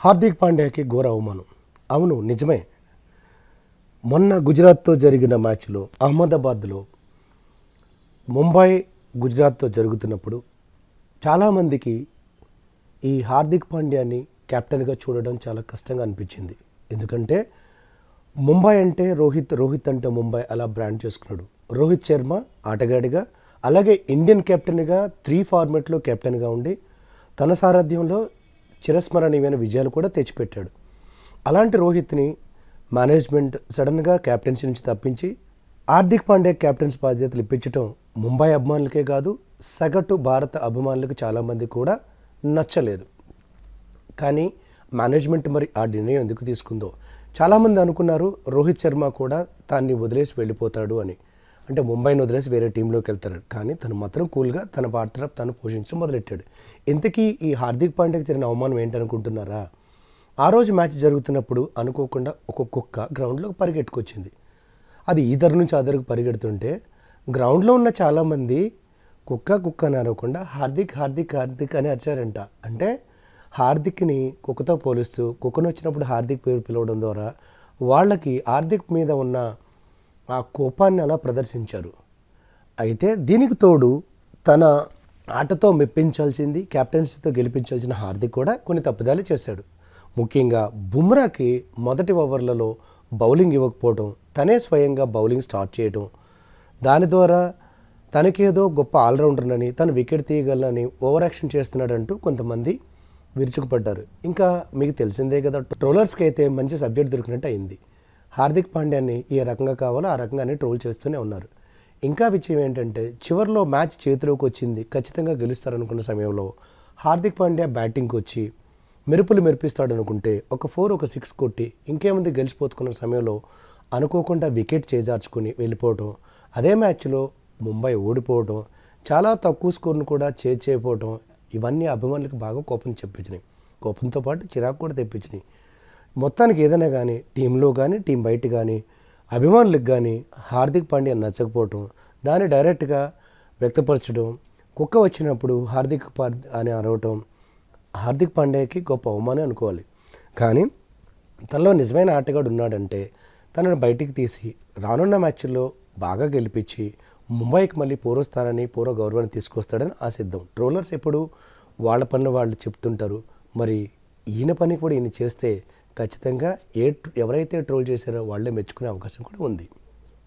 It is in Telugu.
హార్దిక్ పాండ్యాకి ఘోర అవమానం. అవును నిజమే. మొన్న గుజరాత్తో జరిగిన మ్యాచ్లో అహ్మదాబాద్లో ముంబై గుజరాత్తో జరుగుతున్నప్పుడు చాలామందికి ఈ హార్దిక్ పాండ్యాని కెప్టెన్గా చూడడం చాలా కష్టంగా అనిపించింది. ఎందుకంటే ముంబై అంటే రోహిత్ రోహిత్ అంటే ముంబై అలా బ్రాండ్ చేసుకున్నాడు. రోహిత్ శర్మ ఆటగాడిగా అలాగే ఇండియన్ కెప్టెన్గా త్రీ ఫార్మెట్లో కెప్టెన్గా ఉండి తన సారథ్యంలో చిరస్మరణీయమైన విజయాలు కూడా తెచ్చిపెట్టాడు. అలాంటి రోహిత్ని మేనేజ్మెంట్ సడన్గా క్యాప్టెన్సీ నుంచి తప్పించి హార్దిక్ పాండే కెప్టెన్స్ బాధ్యతలు ఇప్పించడం ముంబై అభిమానులకే కాదు సగటు భారత అభిమానులకు చాలామంది కూడా నచ్చలేదు. కానీ మేనేజ్మెంట్ మరి ఆ నిర్ణయం ఎందుకు తీసుకుందో? చాలామంది అనుకున్నారు రోహిత్ శర్మ కూడా తాన్ని వదిలేసి వెళ్ళిపోతాడు అని. అంటే ముంబైని వదిలేసి వేరే టీంలోకి వెళ్తాడు. కానీ తను మాత్రం కూల్గా తన పాత్ర తను పోషించడం మొదలెట్టాడు. ఇంతకీ ఈ హార్దిక్ పాండ్యాకి జరిగిన అవమానం ఏంటనుకుంటున్నారా? ఆ రోజు మ్యాచ్ జరుగుతున్నప్పుడు అనుకోకుండా ఒక కుక్క గ్రౌండ్లోకి పరిగెట్టుకొచ్చింది. అది ఈధర నుంచి అదరకు పరిగెడుతుంటే గ్రౌండ్లో ఉన్న చాలామంది కుక్క కుక్క అని అనకుండా హార్దిక్ హార్దిక్ హార్దిక్ అని అరిచారంట. అంటే హార్దిక్ని కుక్కతో పోలుస్తూ కుక్కను వచ్చినప్పుడు హార్దిక్ పేరు పిలవడం ద్వారా వాళ్ళకి హార్దిక్ మీద ఉన్న ఆ కోపాన్ని అలా ప్రదర్శించారు. అయితే దీనికి తోడు తన ఆటతో మెప్పించాల్సింది కెప్టెన్సీతో గెలిపించాల్సిన హార్దిక్ కూడా కొన్ని తప్పుదాలు చేశాడు. ముఖ్యంగా బుమ్రాకి మొదటి ఓవర్లలో బౌలింగ్ ఇవ్వకపోవడం తనే స్వయంగా బౌలింగ్ స్టార్ట్ చేయడం దాని ద్వారా తనకేదో గొప్ప ఆల్రౌండర్నని తను వికెట్ తీయగలనని ఓవర్ యాక్షన్ చేస్తున్నాడంటూ కొంతమంది విరుచుకుపడ్డారు. ఇంకా మీకు తెలిసిందే కదా ట్రోలర్స్కి అయితే మంచి సబ్జెక్ట్ దొరికినట్టు అయింది. హార్దిక్ పాండ్యాని ఏ రకంగా కావాలో ఆ రకంగానే ట్రోల్ చేస్తూనే ఉన్నారు. ఇంకా విషయం ఏంటంటే చివరిలో మ్యాచ్ చేతిలోకి వచ్చింది ఖచ్చితంగా గెలుస్తారనుకున్న సమయంలో హార్దిక్ పాండ్యా బ్యాటింగ్కి వచ్చి మెరుపులు మెరిపిస్తాడు అనుకుంటే ఒక ఫోర్ ఒక సిక్స్ కొట్టి ఇంకేముంది గెలిచిపోతుకున్న సమయంలో అనుకోకుండా వికెట్ చేజార్చుకుని వెళ్ళిపోవటం అదే మ్యాచ్లో ముంబై ఓడిపోవటం చాలా తక్కువ స్కోర్ను కూడా చేజ్ చేయపోవటం ఇవన్నీ అభిమానులకు బాగా కోపం చెప్పించినాయి కోపంతో పాటు చిరాకు కూడా తెప్పించినాయి. మొత్తానికి ఏదైనా కానీ టీంలో కానీ టీం బయట కానీ అభిమానులకు కానీ హార్దిక్ పాండ్యా నచ్చకపోవటం దాన్ని డైరెక్ట్గా వ్యక్తపరచడం కుక్క వచ్చినప్పుడు హార్దిక్ పార్ అని అరవటం హార్దిక్ పాండ్యాకి గొప్ప అవమానం అనుకోవాలి. కానీ తనలో నిజమైన ఆటగాడు ఉన్నాడంటే తనను బయటికి తీసి రానున్న మ్యాచ్ల్లో బాగా గెలిపించి ముంబైకి మళ్ళీ పూర్వస్థానాన్ని పూర్వ గౌరవాన్ని తీసుకొస్తాడని ఆశిద్దాం. ట్రోలర్స్ ఎప్పుడు వాళ్ళ పనులు వాళ్ళు చెప్తుంటారు. మరి ఈయన పని కూడా ఈయన చేస్తే ఖచ్చితంగా ఏ ఎవరైతే ట్రోల్ చేశారో వాళ్ళే మెచ్చుకునే అవకాశం కూడా ఉంది.